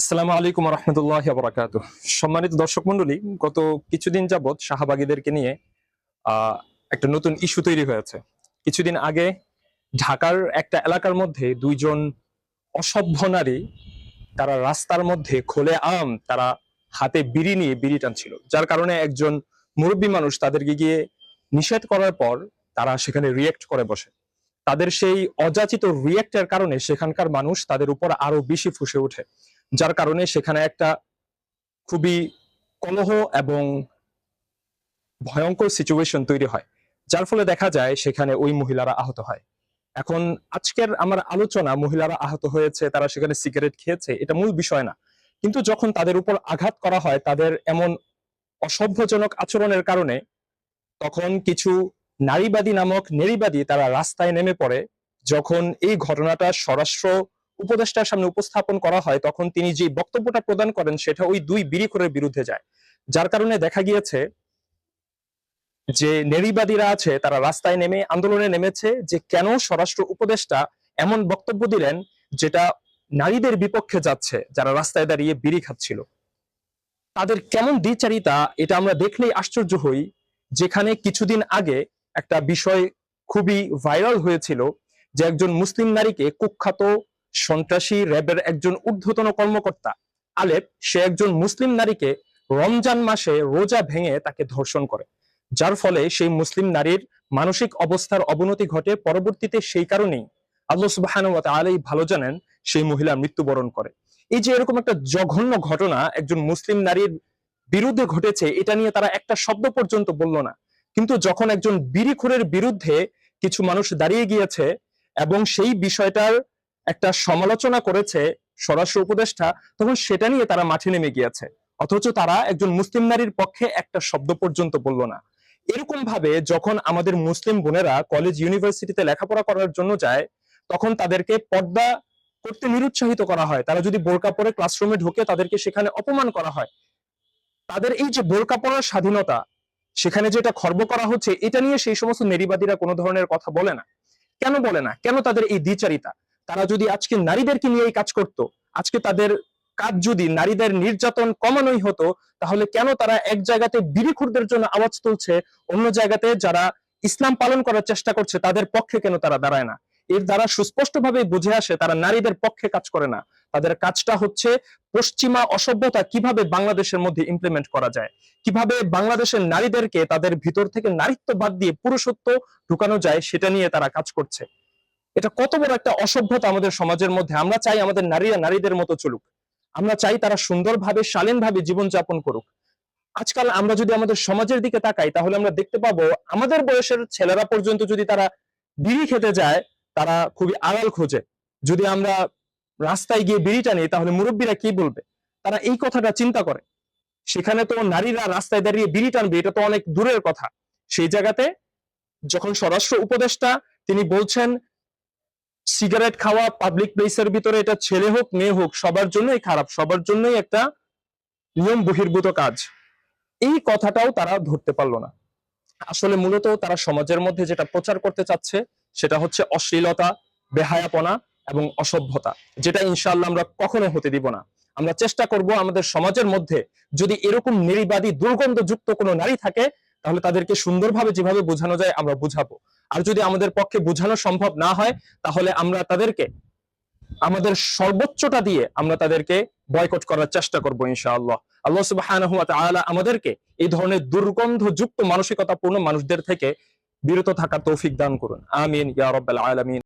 আসসালামু আলাইকুম রহমতুল্লাহ বরাকাত সম্মানিত দর্শক মন্ডলী গত কিছুদিন যাবৎ শাহবাগীদেরকে নিয়ে একটা নতুন ইস্যু তৈরি হয়েছে। কিছুদিন আগে ঢাকার একটা এলাকার মধ্যে দুইজন অসভ্য নারী, তারা রাস্তার মধ্যে খোলে আম, তারা হাতে বিড়ি নিয়ে বিড়ি টানছিল। যার কারণে একজন মুরব্বী মানুষ তাদেরকে গিয়ে নিষেধ করার পর তারা সেখানে রিয়েক্ট করে বসে। তাদের সেই অযাচিত রিয়েক্টের কারণে সেখানকার মানুষ তাদের উপর আরও বেশি ফুসে ওঠে। যার কারণে সেখানে একটা খুবই কলহ এবং ভয়ঙ্কর সিচুয়েশন তৈরি হয়। যার ফলে দেখা যায় সেখানে ওই মহিলারা আহত হয়। এখন আজকের আমার আলোচনা মহিলারা আহত হয়েছে, তারা সেখানে সিগারেট খেয়েছে, এটা মূল বিষয় না। কিন্তু যখন তাদের উপর আঘাত করা হয়, তাদের এমন অসভ্যজনক আচরণের কারণে তখন কিছু নারীবাদী নামক নেরিবাদী তারা রাস্তায় নেমে পড়ে। যখন এই ঘটনাটা স্বরাষ্ট্র উপদেষ্টার সামনে উপস্থাপন করা হয়, তখন তিনি যে বক্তব্যটা প্রদান করেন সেটা ওই দুই বিড়িখোরের বিরুদ্ধে যায়। যার কারণে দেখা গিয়েছে যে নেরিবাদীরা আছে, তারা রাস্তায় নেমে আন্দোলনে নেমেছে যে কেন স্বরাষ্ট্র উপদেষ্টা এমন বক্তব্য দিলেন যেটা নারীদের বিপক্ষে যাচ্ছে, যারা রাস্তায় দাঁড়িয়ে বিড়ি খাচ্ছিল। তাদের কেমন দ্বিচারিতা এটা আমরা দেখলেই আশ্চর্য হই, যেখানে কিছুদিন আগে একটা বিষয় খুবই ভাইরাল হয়েছিল যে একজন মুসলিম নারীকে কুখ্যাত সন্ত্রাসী র্যাবের একজন ঊর্ধ্বতন কর্মকর্তা। আলেপ, সে একজন মুসলিম নারীকে রমজান মাসে রোজা ভেঙে তাকে ধর্ষণ করে। যার ফলে সেই মুসলিম নারীর মানসিক অবস্থার অবনতি ঘটে, পরবর্তীতে সেই কারণেই আল্লাহ সুবাহানুর আলাই ভালো জানেন, সেই মহিলা মৃত্যুবরণ করে। এই যে এরকম একটা জঘন্য ঘটনা একজন মুসলিম নারীর বিরুদ্ধে ঘটেছে, এটা নিয়ে তারা একটা শব্দ পর্যন্ত বলল না। কিন্তু যখন একজন বিড়িখোরের বিরুদ্ধে কিছু মানুষ দাঁড়িয়ে গিয়েছে এবং সেই বিষয়টার একটা সমালোচনা করেছে স্বরাষ্ট্র উপদেষ্টা, তখন সেটা নিয়ে তারা মাঠে নেমে গিয়েছে। অথচ তারা একজন মুসলিম নারীর পক্ষে একটা শব্দ পর্যন্ত বলল না। এরকম ভাবে যখন আমাদের মুসলিম বোনেরা কলেজ ইউনিভার্সিটিতে লেখাপড়া করার জন্য যায়, তখন তাদেরকে পর্দা করতে নিরুৎসাহিত করা হয়। তারা যদি বোরকা পরে ক্লাসরুমে ঢোকে, তাদেরকে সেখানে অপমান করা হয়। তাদের এই যে বোরকা পরার স্বাধীনতা, সেখানে যেটা খর্ব করা হচ্ছে, এটা নিয়ে সেই সমস্ত নেরিবাদীরা কোনো ধরনের কথা বলে না। কেন বলে না? কেন তাদের এই দ্বিচারিতা? তারা যদি আজকে নারীদেরকে নিয়ে এই কাজ করত, আজকে তাদের কাজ যদি নারীদের নির্যাতন কমানোই হতো, তাহলে কেন তারা এক জায়গাতে বিড়িখুরদের জন্য আওয়াজ তুলছে, অন্য জায়গাতে যারা ইসলাম পালন করার চেষ্টা করছে, তাদের পক্ষে কেন তারা দাঁড়ায় না? এর দ্বারা সুস্পষ্টভাবে বুঝে আসে, তারা নারীদের পক্ষে কাজ করে না। তাদের কাজটা হচ্ছে পশ্চিমা অসভ্যতা কীভাবে বাংলাদেশের মধ্যে ইমপ্লিমেন্ট করা যায়? কীভাবে বাংলাদেশের নারীদেরকে তাদের ভিতর থেকে নারীত্ব বাদ দিয়ে পুরুষত্ব ঢুকানো যায়, সেটা নিয়ে তারা কাজ করছে। এটা কত বড় একটা অসভ্যতা আমাদের সমাজের মধ্যে। আমরা চাই আমাদের নারীরা নারীদের মতো চলুক। আমরা চাই তারা সুন্দরভাবে, শালীনভাবে জীবনযাপন করুক। আজকাল আমরা যদি আমাদের সমাজের দিকে তাকাই, তাহলে আমরা দেখতে পাবো আমাদের বয়সের ছেলেরা পর্যন্ত যদি তারা বিড়ি খেতে যায়, তারা খুবই আড়াল খোঁজে। যদি আমরা রাস্তায় গিয়ে বিড়ি টানি তাহলে মুরব্বীরা কি বলবে? তারা এই কথাটা চিন্তা করে। সেখানে তো নারীরা রাস্তায় দাঁড়িয়ে বিড়ি টানবে, এটা তো অনেক দূরের কথা। সেই জায়গাতে যখন স্বরাষ্ট্র উপদেষ্টা তিনি বলছেন সিগারেট খাওয়া পাবলিক প্লেসের ভিতরে এটা ছেলে হোক, মেয়ে হোক, সবার জন্যই খারাপ, সবার জন্যই একটা নিয়ম বহির্ভূত কাজ। এই কথাটাও তারা ধরতে পারল না। আসলে মূলত তারা সমাজের মধ্যে যেটা প্রচার করতে চাচ্ছে, সেটা হচ্ছে অশ্লীলতা, বেহায়াপনা এবং অসভ্যতা, যেটা ইনশাআল্লাহ আমরা কখনো হতে দিব না। আমরা চেষ্টা করব আমাদের সমাজের মধ্যে যদি এরকম নিরিবাদী, দুর্গন্ধযুক্ত কোনো নারী থাকে তাহলে তাদেরকে সুন্দরভাবে যেভাবে বোঝানো যায় আমরা বুঝাবো। আর যদি আমাদের পক্ষে বোঝানো সম্ভব না হয়, তাহলে আমরা তাদেরকে, আমাদের সর্বোচ্চটা দিয়ে আমরা তাদেরকে বয়কট করার চেষ্টা করব ইনশাআল্লাহ। আল্লাহ সুবাহ আমাদেরকে এই ধরনের দুর্গন্ধযুক্ত মানসিকতাপূর্ণ মানুষদের থেকে বিরত থাকা তৌফিক দান করুন। আমিন, ইয়া আলামিন।